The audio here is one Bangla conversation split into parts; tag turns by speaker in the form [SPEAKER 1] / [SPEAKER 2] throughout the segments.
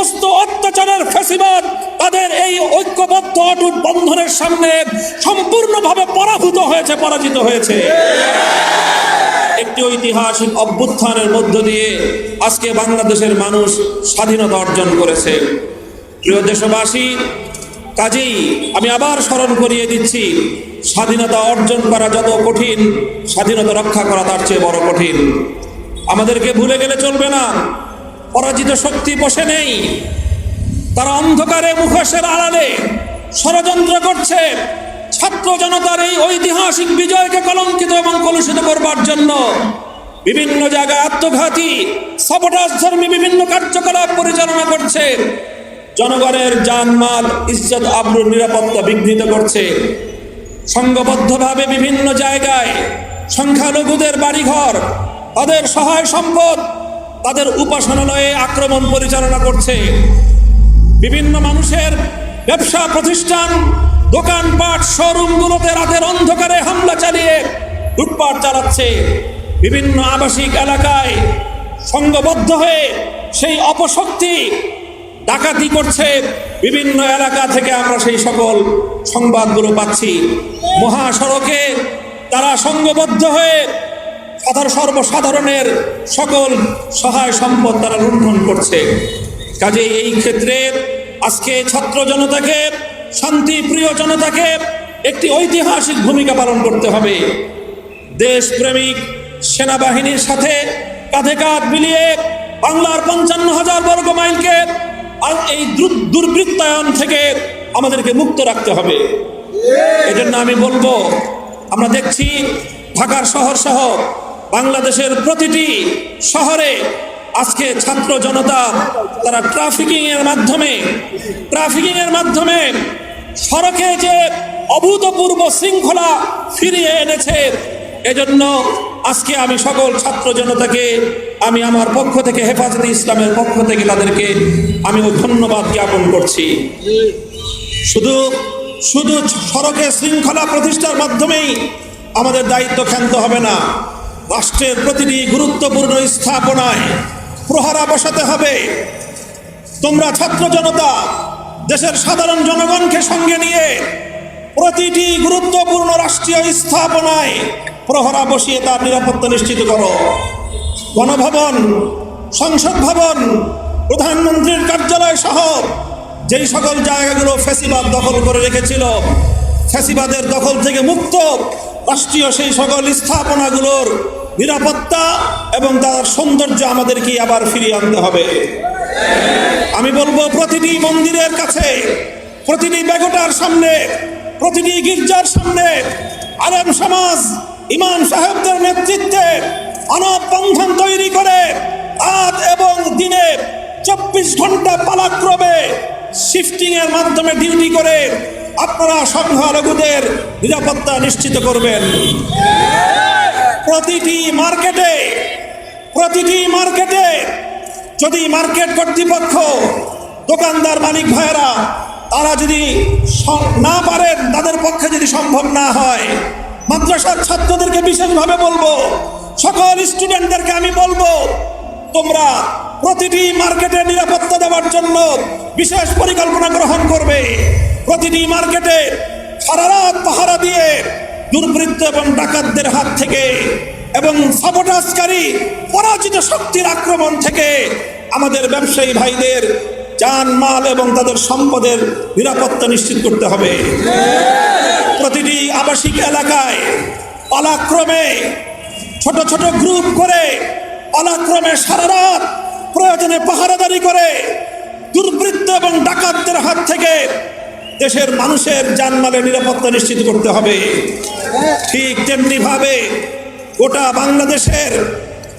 [SPEAKER 1] সমস্ত অত্যাচারের ফেসিবাদ তাদের এই ঐক্যবদ্ধ অটুট বন্ধনের সামনে সম্পূর্ণভাবে পরাভূত হয়েছে, পরাজিত হয়েছে। একটি ঐতিহাসিক অভ্যুত্থানের মধ্য দিয়ে আজকে বাংলাদেশের মানুষ স্বাধীনতা অর্জন করেছে। প্রিয় দেশবাসী, কাজেই আমি আবার স্মরণ করিয়ে দিচ্ছি, স্বাধীনতা অর্জন করা যত কঠিন, স্বাধীনতা রক্ষা করা তার চেয়ে বড় কঠিন। আমাদেরকে ভুলে গেলে চলবে না। পরাজিত শক্তি বসে নেই। তারা অন্ধকারে মুখোশের আড়ালে ষড়যন্ত্র করছে। ছাত্র জনতার এই ঐতিহাসিক বিজয়কে কলঙ্কিত এবং কলুষিত করবার জন্য বিভিন্ন জায়গায় আত্মঘাতী সবটাস ধর্মী বিভিন্ন কার্যকলাপ পরিচালনা করছে। জনগণের জানমাল, ইজ্জত, আবরুর নিরাপত্তা বিঘ্নিত করছে। সংঘবদ্ধভাবে বিভিন্ন জায়গায় সংখ্যালঘুদের বাড়িঘর, তাদের সহায় সম্পদ তাদের উপাসনালয়ে আক্রমণ পরিচালনা করছে। বিভিন্ন মানুষের ব্যবসা প্রতিষ্ঠান, দোকানপাট, শোরুমগুলোতে রাতের অন্ধকারে হামলা চালিয়ে লুটপাট চালাচ্ছে। বিভিন্ন আবাসিক এলাকায় সংঘবদ্ধ হয়ে সেই অপশক্তি ডাকাতি করছে বিভিন্ন এলাকা থেকে আমরা সেই সকল সংবাদগুলো পাচ্ছি। মহাসড়কে তারা সংঘবদ্ধ হয়ে সর্বসাধারণের সকল সহায় সম্পদ তারা লুণ্ঠন করছে। কাজে এই ক্ষেত্রে আজকে ছাত্র জনতাকে শান্তিপ্রিয় জনতাকে একটি ঐতিহাসিক ভূমিকা পালন করতে হবে। দেশপ্রেমিক সেনাবাহিনীর সাথে কাঁধে কাঁধ মিলিয়ে বাংলার পঞ্চান্ন হাজার বর্গ মাইলকে এই দুর্বৃত্তায়ন থেকে আমাদেরকে মুক্ত রাখতে হবে। এজন্য আমি বলব আমরা দেখছি ঢাকার শহর সহ বাংলাদেশের প্রতিটি শহরে আজকে ছাত্র জনতা, তারা ট্রাফিকিং এর মাধ্যমে ট্রাফিকিং এর মাধ্যমে সড়কে যে অভূতপূর্ব শৃঙ্খলা ফিরিয়ে এনেছে, এজন্য আজকে আমি সকল ছাত্র জনতাকে, আমি আমার পক্ষ থেকে হেফাজতে ইসলামের পক্ষ থেকে তাদেরকে আমি ধন্যবাদ জ্ঞাপন করছি। শুধু শুধু সড়কে শৃঙ্খলা প্রতিষ্ঠার মাধ্যমেই আমাদের দায়িত্ব ক্ষান্ত হবে না। রাষ্ট্রের প্রতিটি গুরুত্বপূর্ণ স্থাপনায় প্রহারা বসাতে হবে। তোমরা ছাত্র জনতা, দেশের সাধারণ জনগণকে সঙ্গে নিয়ে প্রতিটি গুরুত্বপূর্ণ রাষ্ট্রীয় স্থাপনায় প্রহরা বসিয়ে তার নিরাপত্তা নিশ্চিত করো। গণভবন, সংসদ ভবন, প্রধানমন্ত্রীর কার্যালয় সহ যেই সকল জায়গাগুলো ফেসিবাদ দখল করে রেখেছিল, ফেসিবাদের দখল থেকে মুক্ত রাষ্ট্রীয় সেই সকল স্থাপনাগুলোর নিরাপত্তা এবং তার সৌন্দর্য আমাদেরকে আবার ফিরিয়ে আনতে হবে। আমি বলব প্রতিটি মন্দিরের কাছে, প্রতিটি বেগোটার সামনে, প্রতিটি গির্জার সামনে আলেম সমাজ, ইমাম সাহেবদের নেতৃত্বে অনব বন্ধন তৈরি করে রাত এবং দিনে চব্বিশ ঘণ্টা পালাক্রমে শিফটিং এর মাধ্যমে ডিউটি করে আপনারা সংখ্যালঘুদের নিরাপত্তা নিশ্চিত করবেন। প্রতিটি মার্কেটে প্রতিটি মার্কেটে যদি মার্কেট কর্তৃপক্ষ, দোকানদার মালিক ভাইয়েরা, তারা যদি না পারেন, তাদের পক্ষে যদি সম্ভব না হয়, মাদ্রাসার ছাত্রদেরকে বিশেষভাবে বলব, সকল স্টুডেন্টদেরকে আমি বলব, তোমরা প্রতিটি মার্কেটে নিরাপত্তা দেওয়ার জন্য বিশেষ পরিকল্পনা গ্রহণ করবে। প্রতিটি মার্কেটে সারা রাত পাহারা দিয়ে দুর্বৃত্ত এবং ডাকাতদের হাত থেকে এবং সাবোটাজকারী পরাজিত শক্তির আক্রমণ থেকে আমাদের ব্যবসায়ী ভাইদের যান মাল এবং তাদের সম্পদের নিরাপত্তা নিশ্চিত করতে হবে। প্রতিটি আবাসিক এলাকায় পালাক্রমে ছোট ছোট গ্রুপ করে পালাক্রমে সারা রাত প্রয়োজনে পাহারাদারি করে দুর্বৃত্ত এবং থেকে দেশের মানুষের জানমালের নিরাপত্তা নিশ্চিত করতে হবে। ঠিক তেমনি ভাবে গোটা বাংলাদেশের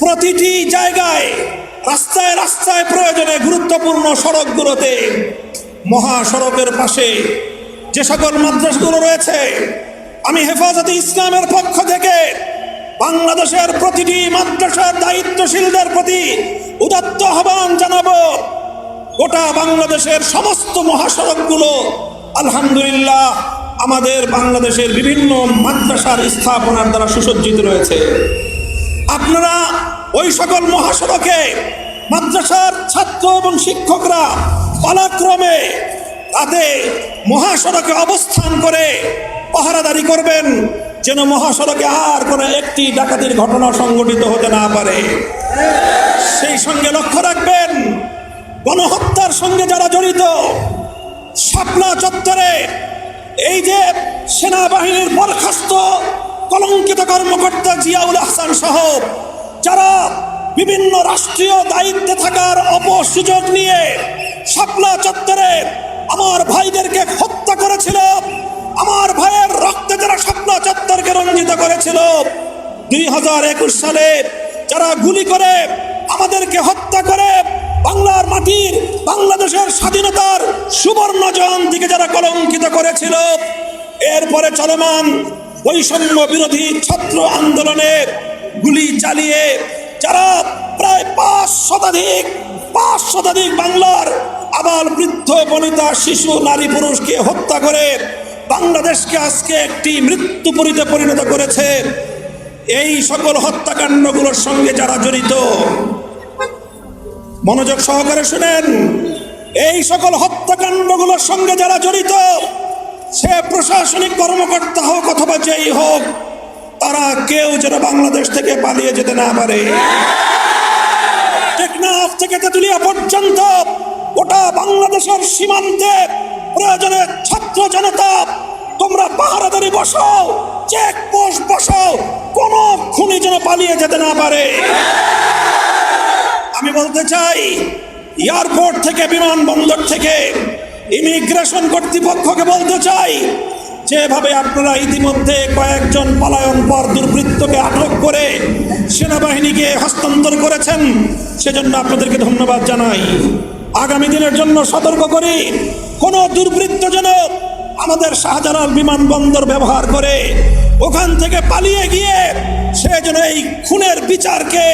[SPEAKER 1] প্রতিটি জায়গায় রাস্তায় রাস্তায় প্রয়োজনে গুরুত্বপূর্ণ সড়কগুলোতে মহাসড়কের পাশে যে সকল মাদ্রাসগুলো রয়েছে, আমি হেফাজতে ইসলামের পক্ষ থেকে বাংলাদেশের প্রতিটি মাদ্রাসার দায়িত্বশীলদের প্রতি উদাত্ত আহ্বান জানাব। গোটা বাংলাদেশের সমস্ত মহাসড়কগুলো আলহামদুলিল্লাহ, আমাদের বাংলাদেশের বিভিন্ন মাদ্রাসার স্থাপনার দ্বারা সুসজ্জিত রয়েছে। আপনারা ওই সকল মহাসড়কে মাদ্রাসার ছাত্র এবং শিক্ষকরা পালাক্রমে তাতে মহাসড়কে অবস্থান করে পাহারাদারি করবেন, যেন মহাসড়কে আর কোনো একটি ডাকাতির ঘটনা সংঘটিত হতে না পারে। সেই সঙ্গে লক্ষ্য রাখবেন, গণহত্যার সঙ্গে যারা জড়িত শাপলা চত্বরে এই যে সেনাবাহিনীর বরখাস্ত, কলঙ্কিত কর্মকর্তা জিয়াউল আহসান সহ যারা বিভিন্ন রাষ্ট্রীয় দায়িত্বে থাকার অপসুযোগ নিয়ে শাপলা চত্বরে আমার ভাইদেরকে হত্যা করেছিল, আমার ভাইয়ের রক্তে যারা শাপলা চত্বরকে রঞ্জিত করেছিল, দুই হাজার একুশ সালে যারা গুলি করে আমাদেরকে হত্যা করে বাংলার মাটির, বাংলাদেশের স্বাধীনতার সুবর্ণ জয়ন্তীকে যারা কলঙ্কিত করেছিল, এরপরে চলমান বৈষম্য বিরোধী ছাত্র আন্দোলনে গুলি চালিয়ে যারা প্রায় পাঁচ শতাধিক পাঁচ শতাধিক বাংলার আবাল বৃদ্ধ, বনিতা, শিশু, নারী, পুরুষকে হত্যা করে বাংলাদেশকে আজকে একটি মৃত্যুপুরীতে পরিণত করেছে। এই সকল হত্যাকাণ্ডগুলোর সঙ্গে যারা জড়িত মনোযোগ সহকারে শুনেন। এই সকল হত্যাকাণ্ডগুলোর সঙ্গে যারা জড়িত, সে প্রশাসনিক কর্মকর্তা হোক অথবা যেই হোক, তারা কেউ যেন বাংলাদেশ থেকে পালিয়ে যেতে না পারে। টেকনাফ থেকে তেতুলিয়া পর্যন্ত গোটা বাংলাদেশের সীমান্তে প্রয়োজনে ছাত্র জনতা, তোমরা পাহারাদারি বসাও চেক পোস্ট বসাও কোন খুনি যেন পালিয়ে যেতে না পারে। আমি বলতে চাই, এয়ারপোর্ট থেকে বিমানবন্দর থেকে ইমিগ্রেশন কর্তৃপক্ষকে বলতে চাই, যেভাবে আপনারা ইতিমধ্যে কয়েকজন পলায়ন পর দুর্বৃত্তকে আটক করে সেনাবাহিনীকে হস্তান্তর করেছেন, সেজন্য আপনাদেরকে ধন্যবাদ জানাই। আগামী দিনের জন্য সতর্ক করি, কোন দুর্বৃত্ত যেন আমাদের শাহজালাল বিমানবন্দর ব্যবহার করে ওখান থেকে পালিয়ে গিয়ে সে যেন এই খুনের বিচারকে